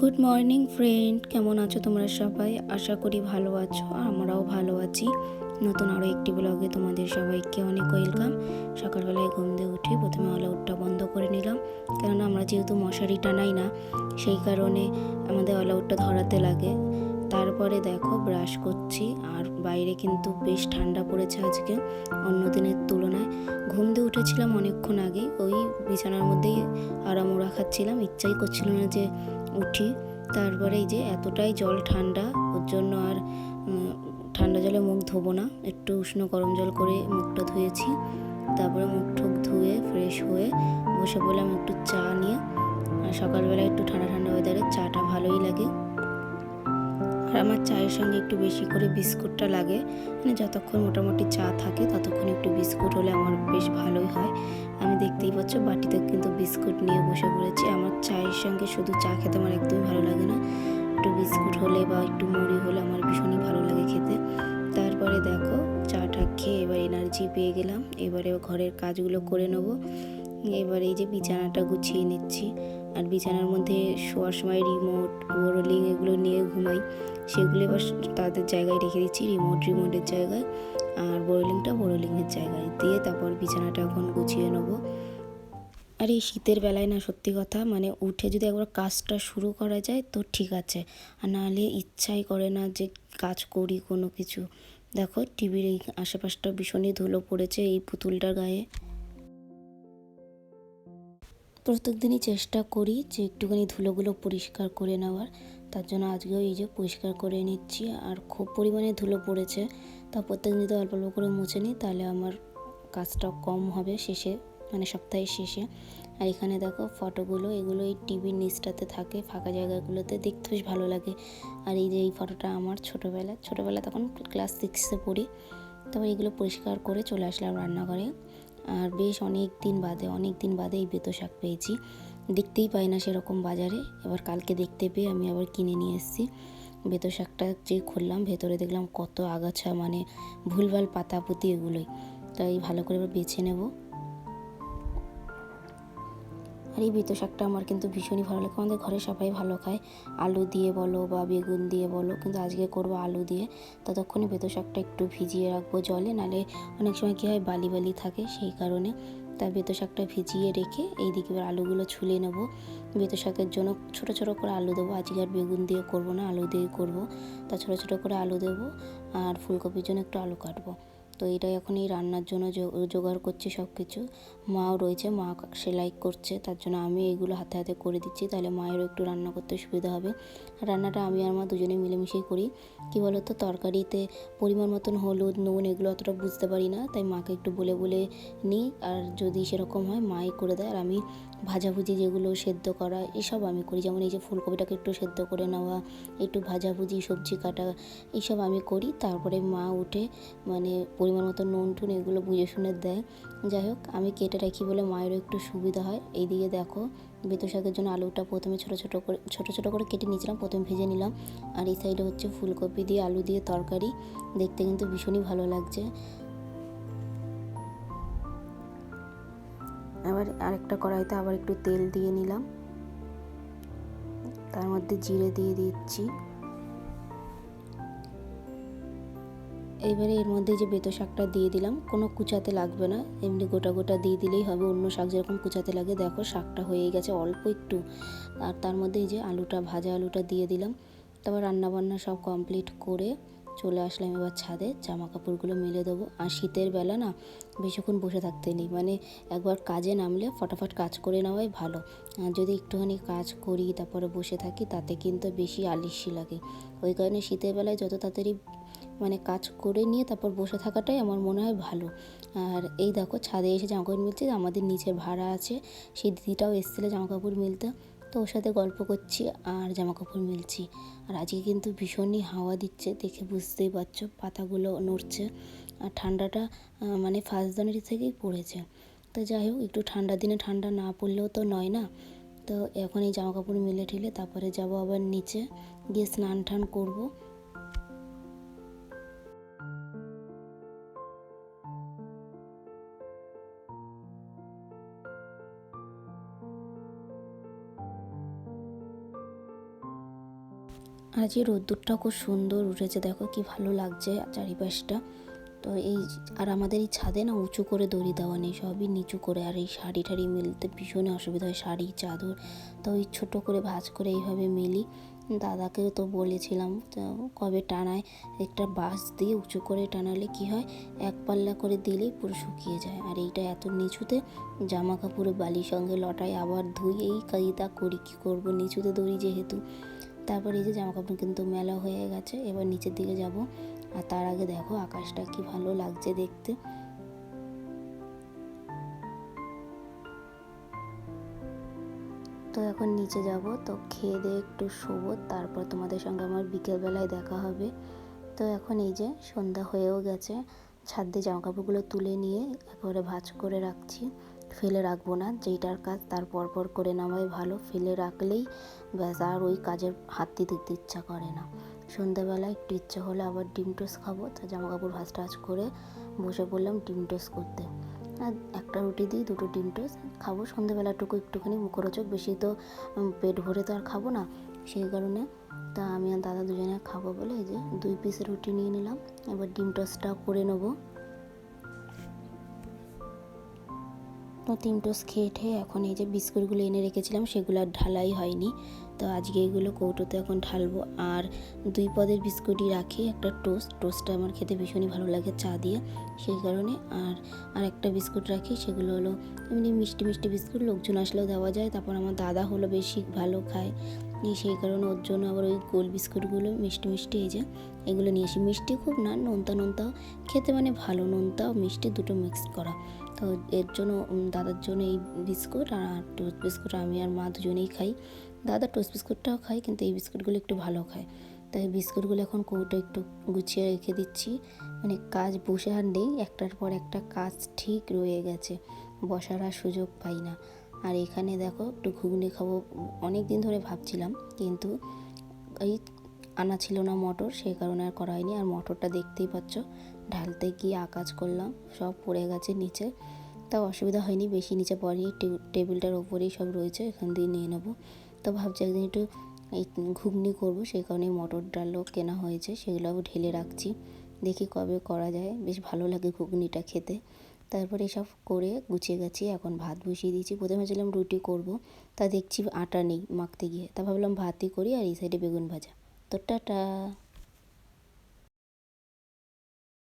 Good morning friend কেমন আছো তোমরা সবাই? আশা করি ভালো আছো আমরাও ভালো আছি। নতুন আরও একটি ব্লগে তোমাদের সবাইকে অনেক ওয়েলকাম সকালবেলায় ঘুম দিয়ে উঠে প্রথমে অল আউটটা বন্ধ করে নিলাম। কেননা আমরা যেহেতু মশারি টানাই না, সেই কারণে আমাদের অলআউটটা ধরাতে লাগে। তারপরে দেখো ব্রাশ করছি, আর বাইরে কিন্তু বেশ ঠান্ডা পড়েছে আজকে, অন্য দিনের তুলনায়। ঘুম দিয়ে উঠেছিলাম অনেকক্ষণ আগে ওই বিছানার মধ্যেই আরামোড়া খাচ্ছিলাম, ইচ্ছাই করছিল না যে উঠি। তারপরে এই যে এতটাই জল ঠান্ডা, ওর জন্য আর ঠান্ডা জলে মুখ ধোবো না, একটু উষ্ণ গরম জল করে মুখটা ধুয়েছি। তারপরে মুখ টুক ধুয়ে ফ্রেশ হয়ে বসে পড়লাম একটু চা নিয়ে। আর সকালবেলা একটু ঠান্ডা ঠান্ডা ওয়েদারে চাটা ভালোই লাগে। আর আমার চায়ের সঙ্গে একটু বেশি করে বিস্কুটটা লাগে। মানে যতক্ষণ মোটামুটি চা থাকে, ততক্ষণ একটু বিস্কুট হলে আমার বেশ ভালোই হয়। আমি দেখতেই পাচ্ছ বাটিতে কিন্তু বিস্কুট নিয়ে বসে পড়েছি। আমার চায়ের সঙ্গে শুধু চা খেতে আমার একদমই ভালো লাগে না। একটু বিস্কুট হলে বা একটু মুড়ি হলে আমার ভীষণই ভালো লাগে খেতে। তারপরে দেখো, চাটা খেয়ে এবার এনার্জি পেয়ে গেলাম। এবারে ঘরের কাজগুলো করে নেব। এবার এই যে বিছানাটা গুছিয়ে নিচ্ছি। আর বিছানার মধ্যে শোয়ার সময় রিমোট বোরোলিং এগুলো নিয়ে ঘুমাই। সেগুলো এবার তাদের জায়গায় রেখে দিচ্ছি রিমোট রিমোটের জায়গায়। আর বোরোলিংটা বোরোলিংয়ের জায়গায়। দিয়ে তারপর বিছানাটা এখন গুছিয়ে নেব। আর এই শীতের বেলায় না সত্যি কথা মানে উঠে যদি একবার কাজটা শুরু করা যায় তো ঠিক আছে। আর নাহলে ইচ্ছাই করে না যে কাজ করি কোনো কিছু। দেখো, টিভির এই আশেপাশটা ভীষণই ধুলো পড়েছে এই পুতুলটার গায়ে। প্রত্যেক দিনই চেষ্টা করি যে একটুখানি ধুলোগুলো পরিষ্কার করে নেওয়ার। তার জন্য আজকেও এই যে পরিষ্কার করে নিচ্ছি আর খুব পরিমাণে ধুলো পড়েছে। তা প্রত্যেক দিন যদি অল্প অল্প করে মুছে নিই তাহলে আমার কাজটা কম হবে শেষে মানে সপ্তাহের শেষে। আর এখানে দেখো ফটোগুলো, এগুলো এই টিভির নিচটাতে থাকে, ফাঁকা জায়গাগুলোতে। দেখতে বেশ ভালো লাগে। আর এই যে এই ফটোটা আমার ছোটোবেলা ছোটোবেলা তখন ক্লাস সিক্সে পড়ি। তারপর এগুলো পরিষ্কার করে চলে আসলাম রান্নাঘরে। আর বেশ অনেক দিন বাদে, অনেক দিন বাদে এই বেতো শাক পেয়েছি। দেখতেই পাই না সেরকম বাজারে। এবার কালকে দেখতে পেয়ে আমি আবার কিনে নিয়ে এসেছি। বেতো শাকটা যে খুললাম, ভেতরে দেখলাম কত আগাছা মানে ভুলভাল পাতা পুঁতি এগুলোই। তাই ভালো করে এবার বেছে নেব। আর এই বেতো শাকটা আমার কিন্তু ভীষণই ভালো লাগে। আমাদের ঘরে সবাই ভালো খায়। আলু দিয়ে বলো বা বেগুন দিয়ে বলো, কিন্তু আজকে করব আলু দিয়ে। ততক্ষণে বেতো শাকটা একটু ভিজিয়ে রাখব জলে নালে অনেক সময় কী হয়, বালি বালি থাকে সেই কারণে। তাই বেতো শাকটা ভিজিয়ে রেখে এই দিকে এবার আলুগুলো ছুলে নেব। বেতো শাকের জন্য ছোট ছোট করে আলু দেবো। আজকে আর বেগুন দিয়ে করব না, আলু দিয়ে করব। তা ছোট ছোট করে আলু দেবো আর ফুলকপির জন্য একটু আলু কাটবো। তো এটাই এখন এই রান্নার জন্য জোগাড় করছি সব কিছু মাও রয়েছে, মা সেলাই করছে, তার জন্য আমি এগুলো হাতে হাতে করে দিচ্ছি, তাহলে মায়েরও একটু রান্না করতে সুবিধা হবে। রান্নাটা আমি আর মা দুজনে মিলেমিশেই করি। কী বলতো, তরকারিতে পরিমাণ মতন হলুদ, নুন এগুলো অতটা বুঝতে পারি না, তাই মাকে একটু বলে বলে নিই, আর যদি সেরকম হয় মাই করে দেয়, আর আমি ভাজাভুজি যেগুলো সেদ্ধ করা, এসব আমি করি। যেমন এই যে ফুলকপিটাকে একটু সেদ্ধ করে নেওয়া, একটু ভাজাভুজি, সবজি কাটা এইসব আমি করি। তারপরে মা উঠে মানে পরিমাণ মতো নুন টুন এগুলো বুঝে শুনে দেয়। যাই হোক, আমি কেটে রাখি বলে মায়েরও একটু সুবিধা হয়। এই এইদিকে দেখো বেতো শাকের জন্য আলুটা প্রথমে ছোটো ছোটো করে, ছোটো ছোটো করে কেটে নিয়েছিলাম, প্রথমে ভেজে নিলাম। আর এই সাইডে হচ্ছে ফুলকপি দিয়ে আলু দিয়ে তরকারি। দেখতে কিন্তু ভীষণই ভালো লাগছে। আবার আরেকটা কড়াইতে আবার একটু তেল দিয়ে নিলাম। তার মধ্যে জিরে দিয়ে দিচ্ছি। এইবারে এর মধ্যে যে বেতো শাকটা দিয়ে দিলাম, কোনো কুচাতে লাগবে না। এমনি গোটা গোটা দিয়ে দিলেই হবে, অন্য শাক যেরকম কুচাতে লাগে। দেখো, শাকটা হয়ে গেছে অল্প একটু। আর তার মধ্যে এই যে আলুটা, ভাজা আলুটা দিয়ে দিলাম। তারপর রান্নাবান্না সব কমপ্লিট করে চলে আসলাম এবার ছাদে। জামা কাপড়গুলো মেলে দেবো। আর শীতের বেলা না, বেশিক্ষণ বসে থাকতে নেই। মানে একবার কাজে নামলে ফটাফট কাজ করে নেওয়াই ভালো। আর যদি একটুখানি কাজ করি, তারপরে বসে থাকি, তাতে কিন্তু বেশি আলিস্যি লাগে। ওই কারণে শীতের বেলায় যত তাড়াতাড়ি মানে কাজ করে নিয়ে তারপর বসে থাকাটাই আমার মনে হয় ভালো। আর এই দেখো ছাদে এসে জামা কাপড় মিলছে আমাদের নিচের ভাড়া আছে, সেই দিদিটাও এসেছিল জামা কাপড় মিলতে। তো ওর সাথে গল্প করছি আর জামা কাপড় মিলছি। আর আজকে কিন্তু ভীষণই হাওয়া দিচ্ছে, দেখে বুঝতেই পারছ পাতাগুলো নড়ছে। আর ঠান্ডাটা মানে ফার্স্ট জানুয়ারি থেকেই পড়েছে। তো যাই হোক, একটু ঠান্ডা দিনে ঠান্ডা না পড়লেও তো নয় না? তো এখন এই জামা কাপড় মিলে ঠিলে তারপরে যাব আবার নিচে, গিয়ে স্নান টান করব। আর যে রোদ্দুরটা খুব সুন্দর উঠেছে, দেখো কি ভালো লাগছে চারিপাশটা। তো এই আর আমাদের এই ছাদে না উঁচু করে দড়ি দেওয়া নেই, সবই নিচু করে, আর এই শাড়ি টাড়ি মিলতে ভীষণ অসুবিধা হয়, শাড়ি, চাদর। তো ওই ছোটো করে ভাঁজ করে এইভাবে মিলি। দাদাকেও তো বলেছিলাম কবে টানায়, একটা বাঁশ দিয়ে উঁচু করে টানালে কি হয়, এক পাল্লা করে দিলেই পুরো শুকিয়ে যায়। আর এইটা এত নিচুতে, জামা কাপড়ে বালির সঙ্গে লটাই আবার ধুই, এই কাজটা করি, কী করব? নিচুতে দড়ি যেহেতু তারপর এই যে জামা কাপড় কিন্তু মেলা হয়ে গেছে, এবার নিচের দিকে যাব। আর তার আগে দেখো আকাশটা কি ভালো লাগছে দেখতে। তো এখন নিচে যাব, তো খেয়ে দিয়ে একটু শোবো, তারপর তোমাদের সঙ্গে আমার বিকেলবেলায় দেখা হবে। তো এখন এই যে সন্ধ্যা হয়েও গেছে, ছাদ দিয়ে জামা কাপড়গুলো তুলে নিয়ে একেবারে ভাঁজ করে রাখছি। ফেলে রাখব না, যেইটার কাজ তার পর পর করে নেওয়াই ভালো। ফেলে রাখলেই ব্যাস, আর ওই কাজের হাত দিতে ইচ্ছা করে না। সন্ধ্যাবেলা একটু ইচ্ছা হলে আবার ডিম টোস্ট খাব। তো জামা কাপড় ভাজ টাজ করে বসে পড়লাম ডিম টোস্ট করতে। আর একটা রুটি দিই, দুটো ডিম টোস্ট, খাব। সন্ধ্যেবেলাটুকু একটুখানি মুখরোচক, বেশি তো পেট ভরে তো আর খাব না। সেই কারণে তা আমি আর দাদা দুজনে খাব বলে এই যে দুই পিস রুটি নিয়ে নিলাম। এবার ডিম টোস্টটাও করে নেব। তো তিন টোস খেয়ে ঠেয়ে এখন এই যে বিস্কুটগুলো এনে রেখেছিলাম, সেগুলো আর ঢালাই হয়নি। তো আজকে এগুলো কৌটোতে এখন ঢালবো। আর দুই পদের বিস্কুটই রাখি, একটা টোস্ট। টোস্টটা আমার খেতে ভীষণই ভালো লাগে চা দিয়ে, সেই কারণে। আর আর একটা বিস্কুট রাখি, সেগুলো হলো এমনি মিষ্টি মিষ্টি বিস্কুট। লোকজন আসলেও দেওয়া যায়। তারপর আমার দাদা হলো বেশি ভালো খায়। এই সেই কারণে ওর জন্য আবার ওই গোল বিস্কুটগুলো মিষ্টি মিষ্টি এই যে এগুলো নিয়ে আসি। মিষ্টি খুব না, নোনতা নোনতা। খেতে মানে ভালো নোনতা মিষ্টি দুটো মিক্সড করা। তো এর জন্য দাদার জন্য এই বিস্কুট আর টোস্ট বিস্কুট আমি আর মা দুজনেই খাই। দাদা টোস্ট বিস্কুটটাও খাই কিন্তু এই বিস্কুটগুলো একটু ভালো খায়। তাই বিস্কুটগুলো এখন কৌটো একটু গুছিয়ে রেখে দিচ্ছি। মানে কাজ বসে আর নেই, একটার পর একটা কাজ ঠিক রয়ে গেছে। বসার আর সুযোগ পাই না। আর এখানে দেখো একটু ঘুগনি খাব অনেক দিন ধরে ভাবছিলাম, কিন্তু এই আনা ছিল না মটর সেই কারণে আর করা হয়নি। আর মটরটা দেখতেই পাচ্ছ, ঢালতে গিয়ে আকাজ করলাম, সব পড়ে গেছে নিচে। তাও অসুবিধা হয়নি, বেশি নিচে পড়েনি টেবিলটার ওপরেই সব রয়েছে, এখান দিয়ে নিয়ে নেব। তো ভাবছি একদিন একটু এই ঘুগনি করব সেই কারণে মটর ডালও কেনা হয়েছে, সেগুলো ঢেলে রাখছি, দেখি কবে করা যায়, বেশ ভালো লাগে ঘুগনিটা খেতে। তারপরে এসব করে গুছিয়ে গেছি এখন ভাত বসিয়ে দিয়েছি। প্রথমে ভাবছিলাম রুটি করব, তা দেখছি আটা নেই মাখতে গিয়ে। তা ভাবলাম ভাতই করি আর এই সাইডে বেগুন ভাজা। তো টাটা।